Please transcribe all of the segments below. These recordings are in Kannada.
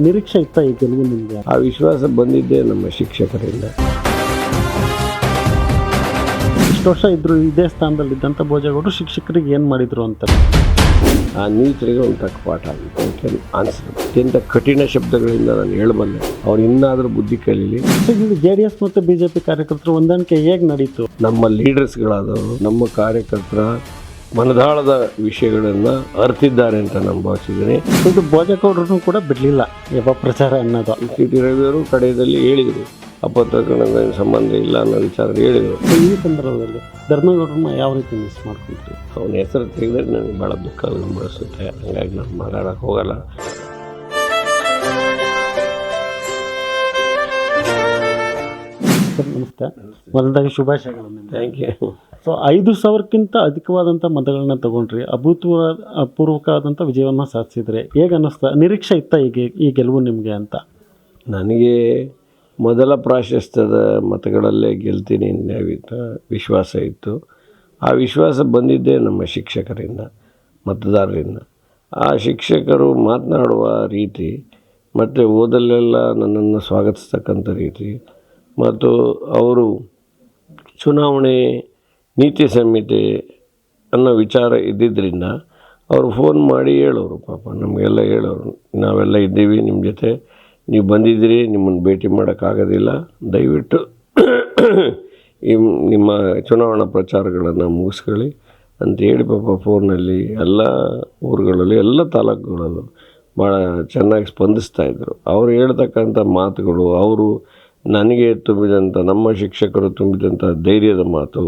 ನಿರೀಕ್ಷೆ ಇತ್ತ ಈ ಗೆಲುವು ನಿಮಗೆ? ಆ ವಿಶ್ವಾಸ ಬಂದಿದ್ದೇ ನಮ್ಮ ಶಿಕ್ಷಕರಿಂದ. ಇಷ್ಟು ವರ್ಷ ಇದ್ರು ಇದೇ ಸ್ಥಾನದಲ್ಲಿ ಇದ್ದಂಥ ಭೋಜೇಗೌಡರು ಶಿಕ್ಷಕರಿಗೆ ಏನು ಮಾಡಿದ್ರು ಅಂತ? ಆ ನೀಚರಿಗೆ ಒಂದು ತಕ್ಕ ಪಾಠ ಆಗಿತ್ತು. ಅಂತ ಆನ್ಸರ್ ಅತ್ಯಂತ ಕಠಿಣ ಶಬ್ದಗಳಿಂದ ನಾನು ಹೇಳಬಲ್ಲೆ. ಅವ್ರು ಇನ್ನಾದರೂ ಬುದ್ಧಿ ಕಲೀಲಿ ಇದು ಜೆ ಡಿ ಎಸ್ ಮತ್ತು ಬಿ ಜೆ ಪಿ ಕಾರ್ಯಕರ್ತರು ಹೊಂದಾಣಿಕೆ ಹೇಗೆ ನಡೀತು? ನಮ್ಮ ಲೀಡರ್ಸ್ಗಳಾದವರು ನಮ್ಮ ಕಾರ್ಯಕರ್ತರ ಮನದಾಳದ ವಿಷಯಗಳನ್ನು ಅರ್ತಿದ್ದಾರೆ ಅಂತ ನಾನು ಭಾವಿಸಿದ್ದೀನಿ. ಇದು ಭೋಜೇಗೌಡರು ಕೂಡ ಬಿಡಲಿಲ್ಲ ಯಾವ ಪ್ರಚಾರ ಅನ್ನೋದು. ಸಿ ಟಿ ರವಿಯವರು ಕಡೆಯಲ್ಲಿ ಹೇಳಿದರು ಅಪತ್ರಗಳಿಗೆ ಸಂಬಂಧ ಇಲ್ಲ ಅನ್ನೋ ವಿಚಾರ ಹೇಳಿದರು. ಈ ಸಂದರ್ಭದಲ್ಲಿ ಧರ್ಮೇಗೌಡರನ್ನ ಯಾವ ರೀತಿ ಮಿಸ್ ಮಾಡ್ಕೊಂತೀವಿ ಅವನ ಹೆಸರು ತೆಗೆದ್ರೆ ನನಗೆ ಭಾಳ ದುಃಖ ಬಳಸುತ್ತೆ ಹಂಗಾಗಿ ನಾನು ಮಾತಾಡೋಕೆ ಹೋಗಲ್ಲ. ಸರ್ ನಮಸ್ತೆ. ಮೊದಲದಾಗಿ ಶುಭಾಶಯಗಳು ಥ್ಯಾಂಕ್ ಯು ಸೊ ಐದು ಸಾವಿರಕ್ಕಿಂತ ಅಧಿಕವಾದಂಥ ಮತಗಳನ್ನ ತಗೊಂಡ್ರಿ ಅಭೂತಪೂರ್ವ ಅಪೂರ್ವಕವಾದಂಥ ವಿಜಯವನ್ನು ಸಾಧಿಸಿದ್ರೆ ಹೇಗೆ ಅನ್ನಿಸ್ತಾ? ನಿರೀಕ್ಷೆ ಇತ್ತ ಈಗ ಈ ಗೆಲುವು ನಿಮಗೆ ಅಂತ? ನನಗೆ ಮೊದಲ ಪ್ರಾಶಸ್ತ್ಯದ ಮತಗಳಲ್ಲೇ ಗೆಲ್ತೀನಿ ಅನ್ನೋ ವಿಶ್ವಾಸ ಇತ್ತು. ಆ ವಿಶ್ವಾಸ ಬಂದಿದ್ದೇ ನಮ್ಮ ಶಿಕ್ಷಕರಿಂದ, ಮತದಾರರಿಂದ. ಆ ಶಿಕ್ಷಕರು ಮಾತನಾಡುವ ರೀತಿ, ಮತ್ತು ಓದಲ್ಲೆಲ್ಲ ನನ್ನನ್ನು ಸ್ವಾಗತಿಸ್ತಕ್ಕಂಥ ರೀತಿ, ಮತ್ತು ಅವರು ಚುನಾವಣೆ ನೀತಿ ಸಂಹಿತೆ ಅನ್ನೋ ವಿಚಾರ ಇದ್ದಿದ್ದರಿಂದ ಅವರು ಫೋನ್ ಮಾಡಿ ಹೇಳೋರು ಪಾಪ. ನಮಗೆಲ್ಲ ಹೇಳೋರು, ನಾವೆಲ್ಲ ಇದ್ದೀವಿ ನಿಮ್ಮ ಜೊತೆ. ನೀವು ಬಂದಿದ್ದೀರಿ, ನಿಮ್ಮನ್ನು ಭೇಟಿ ಮಾಡೋಕ್ಕಾಗೋದಿಲ್ಲ. ದಯವಿಟ್ಟು ಈ ನಿಮ್ಮ ಚುನಾವಣಾ ಪ್ರಚಾರಗಳನ್ನು ಮುಗಿಸ್ಕೊಳ್ಳಿ. ಅಂತ ಹೇಳಿ ಪಾಪ ಫೋನಲ್ಲಿ ಎಲ್ಲ ಊರುಗಳಲ್ಲಿ, ಎಲ್ಲ ತಾಲೂಕುಗಳಲ್ಲೂ ಭಾಳ ಚೆನ್ನಾಗಿ ಸ್ಪಂದಿಸ್ತಾ ಇದ್ದರು ಅವರು ಹೇಳ್ತಕ್ಕಂಥ ಮಾತುಗಳು, ಅವರು ನನಗೆ ತುಂಬಿದಂಥ ನಮ್ಮ ಶಿಕ್ಷಕರು ತುಂಬಿದಂಥ ಧೈರ್ಯದ ಮಾತು,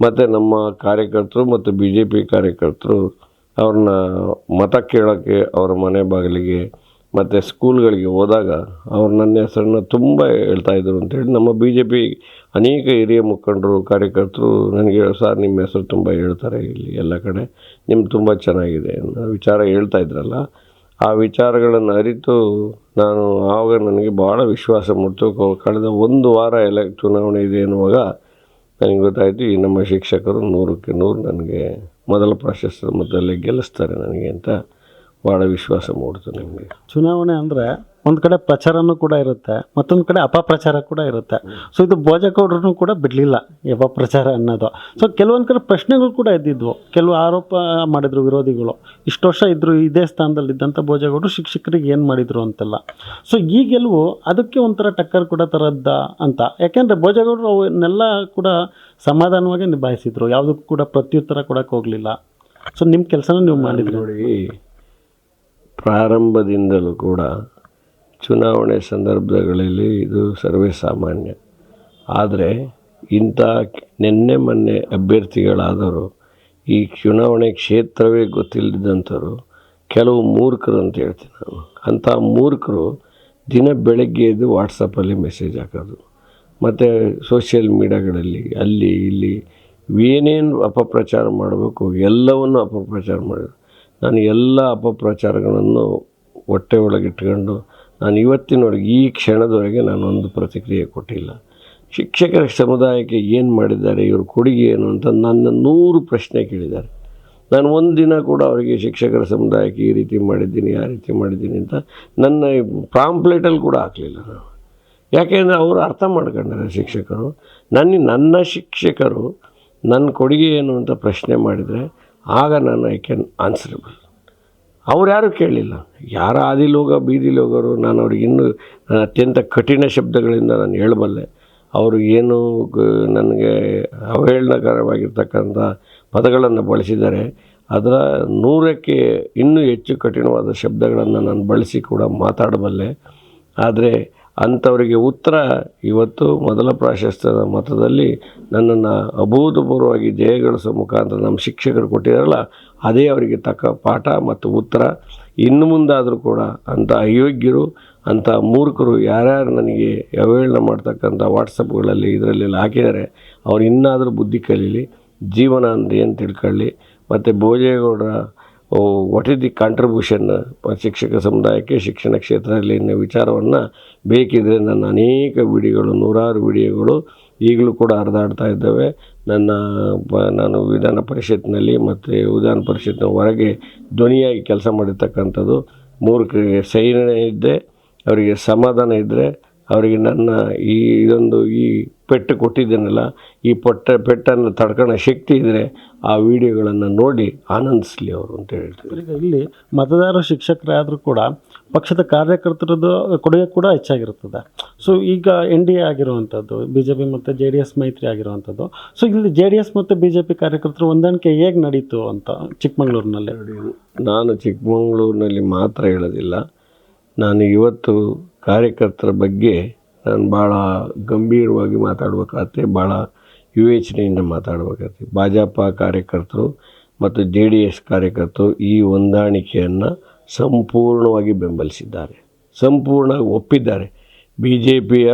ಮತ್ತು ನಮ್ಮ ಕಾರ್ಯಕರ್ತರು ಮತ್ತು ಬಿ ಜೆ ಪಿ ಕಾರ್ಯಕರ್ತರು ಅವ್ರನ್ನ ಮತ ಕೇಳೋಕ್ಕೆ ಅವರ ಮನೆ ಬಾಗಿಲಿಗೆ ಮತ್ತು ಸ್ಕೂಲ್ಗಳಿಗೆ ಹೋದಾಗ ಅವ್ರು ನನ್ನ ಹೆಸರನ್ನ ತುಂಬ ಹೇಳ್ತಾಯಿದ್ರು ಅಂತೇಳಿ ನಮ್ಮ ಬಿ ಜೆ ಪಿ ಅನೇಕ ಹಿರಿಯ ಮುಖಂಡರು, ಕಾರ್ಯಕರ್ತರು ನನಗೆ ಸರ್ ನಿಮ್ಮ ಹೆಸರು ತುಂಬ ಹೇಳ್ತಾರೆ ಇಲ್ಲಿ ಎಲ್ಲ ಕಡೆ ನಿಮ್ಮ ತುಂಬ ಚೆನ್ನಾಗಿದೆ ಅನ್ನೋ ವಿಚಾರ ಹೇಳ್ತಾ ಇದ್ರಲ್ಲ ಆ ವಿಚಾರಗಳನ್ನು ಅರಿತು ನಾನು ಆವಾಗ ನನಗೆ ಭಾಳ ವಿಶ್ವಾಸ ಕೊ- ಕಳೆದ ಒಂದು ವಾರ ಎಲೆ ಚುನಾವಣೆ ಇದೆ ಎನ್ನುವಾಗ ನನಗೆ ಗೊತ್ತಾಯಿತು, ಈ ನಮ್ಮ ಶಿಕ್ಷಕರು ನೂರಕ್ಕೆ ನೂರು ನನಗೆ ಮೊದಲ ಪ್ರಾಶಸ್ತ್ಯ ಮೊದಲೇ ಗೆಲ್ಲಿಸ್ತಾರೆ ನನಗೆ ಅಂತ ಭಾಳ ವಿಶ್ವಾಸ ಮೂಡ್ತು ನಿಮಗೆ. ಚುನಾವಣೆ ಅಂದರೆ ಒಂದು ಕಡೆ ಪ್ರಚಾರನೂ ಕೂಡ ಇರುತ್ತೆ, ಮತ್ತೊಂದು ಕಡೆ ಅಪಪ್ರಚಾರ ಕೂಡ ಇರುತ್ತೆ. ಸೊ ಇದು ಭೋಜಗೌಡರನ್ನು ಕೂಡ ಬಿಡಲಿಲ್ಲ ಯಾವ ಪ್ರಚಾರ ಅನ್ನೋದು. ಸೊ ಕೆಲವೊಂದು ಕಡೆ ಪ್ರಶ್ನೆಗಳು ಕೂಡ ಇದ್ದಿದ್ವು ಕೆಲವು ಆರೋಪ ಮಾಡಿದ್ರು ವಿರೋಧಿಗಳು. ಇಷ್ಟು ವರ್ಷ ಇದ್ದರು ಇದೇ ಸ್ಥಾನದಲ್ಲಿದ್ದಂಥ ಭೋಜೇಗೌಡರು ಶಿಕ್ಷಕರಿಗೆ ಏನು ಮಾಡಿದರು ಅಂತೆಲ್ಲ. ಸೊ ಈ ಗೆಲುವು ಅದಕ್ಕೆ ಒಂಥರ ಟಕ್ಕರ್ ಕೂಡ ತರದ್ದ ಅಂತ. ಯಾಕೆಂದರೆ ಭೋಜಗೌಡರು ಅವನ್ನೆಲ್ಲ ಕೂಡ ಸಮಾಧಾನವಾಗಿ ನಿಭಾಯಿಸಿದ್ರು. ಯಾವುದಕ್ಕೂ ಕೂಡ ಪ್ರತ್ಯುತ್ತರ ಕೊಡೋಕೆ ಹೋಗಲಿಲ್ಲ. ಸೊ ನಿಮ್ಮ ಕೆಲಸನ ನೀವು ಮಾಡಿದ್ರಿ. ನೋಡಿ, ಪ್ರಾರಂಭದಿಂದಲೂ ಕೂಡ ಚುನಾವಣೆ ಸಂದರ್ಭಗಳಲ್ಲಿ ಇದು ಸರ್ವೇ ಸಾಮಾನ್ಯ. ಆದರೆ ಇಂಥ ನಿನ್ನೆ ಮೊನ್ನೆ ಅಭ್ಯರ್ಥಿಗಳಾದವರು, ಈ ಚುನಾವಣೆ ಕ್ಷೇತ್ರವೇ ಗೊತ್ತಿಲ್ಲದಂಥವ್ರು, ಕೆಲವು ಮೂರ್ಖರು ಅಂತ ಹೇಳ್ತೀನಿ ನಾನು. ಅಂಥ ಮೂರ್ಖರು ದಿನ ಬೆಳಗ್ಗೆ ಎದ್ದು ವಾಟ್ಸಪ್ಪಲ್ಲಿ ಮೆಸೇಜ್ ಹಾಕೋದು. ಮತ್ತು ಸೋಷಿಯಲ್ ಮೀಡಿಯಾಗಳಲ್ಲಿ ಅಲ್ಲಿ ಇಲ್ಲಿ ಏನೇನು ಅಪಪ್ರಚಾರ ಮಾಡಬೇಕು, ಎಲ್ಲವನ್ನು ಅಪಪ್ರಚಾರ ಮಾಡಿದ್ರು ನಾನು ಎಲ್ಲ ಅಪಪ್ರಚಾರಗಳನ್ನು ಹೊಟ್ಟೆ ಒಳಗಿಟ್ಕೊಂಡು ನಾನು ಇವತ್ತಿನವರೆಗೆ ಈ ಕ್ಷಣದವರೆಗೆ ನಾನು ಒಂದು ಪ್ರತಿಕ್ರಿಯೆ ಕೊಟ್ಟಿಲ್ಲ. ಶಿಕ್ಷಕರ ಸಮುದಾಯಕ್ಕೆ ಏನು ಮಾಡಿದ್ದಾರೆ, ಇವ್ರ ಕೊಡುಗೆ ಏನು ಅಂತ ನನ್ನ ನೂರು ಪ್ರಶ್ನೆ ಕೇಳಿದ್ದಾರೆ. ನಾನು ಒಂದು ದಿನ ಕೂಡ ಅವರಿಗೆ ಶಿಕ್ಷಕರ ಸಮುದಾಯಕ್ಕೆ ಈ ರೀತಿ ಮಾಡಿದ್ದೀನಿ, ಆ ರೀತಿ ಮಾಡಿದ್ದೀನಿ ಅಂತ ನನ್ನ ಪ್ರಾಂಪ್ಲೆಟಲ್ಲಿ ಕೂಡ ಹಾಕಲಿಲ್ಲ ನಾನು. ಯಾಕೆಂದರೆ ಅವರು ಅರ್ಥ ಮಾಡ್ಕೊಂಡಾರೆ ಶಿಕ್ಷಕರು. ನನ್ನ ನನ್ನ ಶಿಕ್ಷಕರು ನನ್ನ ಕೊಡುಗೆ ಏನು ಅಂತ ಪ್ರಶ್ನೆ ಮಾಡಿದರೆ ಆಗ ನಾನು ಐ ಕ್ಯಾನ್ ಆನ್ಸರಬಲ್ ಅವ್ರು ಯಾರೂ ಕೇಳಲಿಲ್ಲ ಯಾರ ಆದಿಲೋಗ, ಬೀದಿಲೋಗರು, ನಾನು ಅವ್ರಿಗೆ ಇನ್ನೂ ನಾನು ಅತ್ಯಂತ ಕಠಿಣ ಶಬ್ದಗಳಿಂದ ನಾನು ಹೇಳಬಲ್ಲೆ. ಅವರು ಏನು ನನಗೆ ಅವಹೇಳನಕರವಾಗಿರ್ತಕ್ಕಂಥ ಪದಗಳನ್ನು ಬಳಸಿದ್ದಾರೆ. ಅದರ ನೂರಕ್ಕೆ ಇನ್ನೂ ಹೆಚ್ಚು ಕಠಿಣವಾದ ಶಬ್ದಗಳನ್ನು ನಾನು ಬಳಸಿ ಕೂಡ ಮಾತಾಡಬಲ್ಲೆ. ಆದರೆ ಅಂಥವರಿಗೆ ಉತ್ತರ ಇವತ್ತು ಮೊದಲ ಪ್ರಾಶಸ್ತ್ಯದ ಮತದಲ್ಲಿ ನನ್ನನ್ನು ಅಭೂತಪೂರ್ವವಾಗಿ ಜಯಗಳಿಸುವ ಮುಖಾಂತರ ನಮ್ಮ ಶಿಕ್ಷಕರು ಕೊಟ್ಟಿದ್ದಾರಲ್ಲ, ಅದೇ ಅವರಿಗೆ ತಕ್ಕ ಪಾಠ ಮತ್ತು ಉತ್ತರ. ಇನ್ನು ಮುಂದಾದರೂ ಕೂಡ ಅಂಥ ಅಯೋಗ್ಯರು, ಅಂಥ ಮೂರ್ಖರು ಯಾರ್ಯಾರು ನನಗೆ ಅವಹೇಳನ ಮಾಡ್ತಕ್ಕಂಥ ವಾಟ್ಸಪ್ಗಳಲ್ಲಿ ಇದರಲ್ಲೆಲ್ಲ ಹಾಕಿದ್ದಾರೆ, ಅವ್ರು ಇನ್ನಾದರೂ ಬುದ್ಧಿ ಕಲೀಲಿ, ಜೀವನ ಅಂದರೆ ಏನು ತಿಳ್ಕೊಳ್ಳಿ. ಮತ್ತು ಭೋಜೇಗೌಡರ ವಾಟ್ ಇಸ್ ದಿ ಕಾಂಟ್ರಿಬ್ಯೂಷನ್ ಶಿಕ್ಷಕ ಸಮುದಾಯಕ್ಕೆ ಶಿಕ್ಷಣ ಕ್ಷೇತ್ರದಲ್ಲಿ ವಿಚಾರವನ್ನು ಬೇಕಿದ್ದರೆ ನನ್ನ ಅನೇಕ ವಿಡಿಯೋಗಳು, ನೂರಾರು ವಿಡಿಯೋಗಳು ಈಗಲೂ ಕೂಡ ಹರಿದಾಡ್ತಾ ಇದ್ದಾವೆ. ನನ್ನ ನಾನು ವಿಧಾನ ಪರಿಷತ್ನಲ್ಲಿ ಮತ್ತು ವಿಧಾನ ಪರಿಷತ್ನ ಹೊರಗೆ ಧ್ವನಿಯಾಗಿ ಕೆಲಸ ಮಾಡಿರ್ತಕ್ಕಂಥದ್ದು. ಮೂರು ಸೈನ್ಯ ಇದ್ದರೆ ಅವರಿಗೆ ಸಮಾಧಾನ ಇದ್ದರೆ ಅವರಿಗೆ ನನ್ನ ಈ ಇದೊಂದು ಈ ಪೆಟ್ಟು ಕೊಟ್ಟಿದ್ದೇನಲ್ಲ ಈ ಪೊಟ್ಟ ಪೆಟ್ಟನ್ನು ತಡ್ಕೊಳ್ಳೋ ಶಕ್ತಿ ಇದ್ದರೆ ಆ ವಿಡಿಯೋಗಳನ್ನು ನೋಡಿ ಆನಂದಿಸಲಿ ಅವರು ಅಂತ ಹೇಳ್ತಾರೆ. ಈಗ ಇಲ್ಲಿ ಮತದಾರ ಶಿಕ್ಷಕರಾದರೂ ಕೂಡ ಪಕ್ಷದ ಕಾರ್ಯಕರ್ತರದ್ದು ಕೊಡುಗೆ ಕೂಡ ಹೆಚ್ಚಾಗಿರ್ತದೆ ಸೊ ಈಗ ಎನ್ ಡಿ ಎ ಆಗಿರುವಂಥದ್ದು ಬಿ ಜೆ ಪಿ ಮತ್ತು ಜೆ ಡಿ ಎಸ್ ಮೈತ್ರಿ ಆಗಿರುವಂಥದ್ದು. ಸೊ ಇಲ್ಲಿ ಜೆ ಡಿ ಎಸ್ ಮತ್ತು ಬಿ ಜೆ ಪಿ ಕಾರ್ಯಕರ್ತರು ಹೊಂದಾಣಿಕೆ ಹೇಗೆ ನಡೀತು ಅಂತ ಚಿಕ್ಕಮಗಳೂರಿನಲ್ಲಿ? ನಾನು ಚಿಕ್ಕಮಗಳೂರಿನಲ್ಲಿ ಮಾತ್ರ ಹೇಳೋದಿಲ್ಲ. ನಾನು ಇವತ್ತು ಕಾರ್ಯಕರ್ತರ ಬಗ್ಗೆ ನಾನು ಭಾಳ ಗಂಭೀರವಾಗಿ ಮಾತಾಡಬೇಕಾಗತ್ತೆ, ಭಾಳ ವಿವೇಚನೆಯಿಂದ ಮಾತಾಡಬೇಕಾಗತ್ತೆ. ಭಾಜಪ ಕಾರ್ಯಕರ್ತರು ಮತ್ತು ಜೆ ಡಿ ಎಸ್ ಕಾರ್ಯಕರ್ತರು ಈ ಹೊಂದಾಣಿಕೆಯನ್ನು ಸಂಪೂರ್ಣವಾಗಿ ಬೆಂಬಲಿಸಿದ್ದಾರೆ. ಸಂಪೂರ್ಣ ಒಪ್ಪಿದ್ದಾರೆ. ಬಿ ಜೆ ಪಿಯ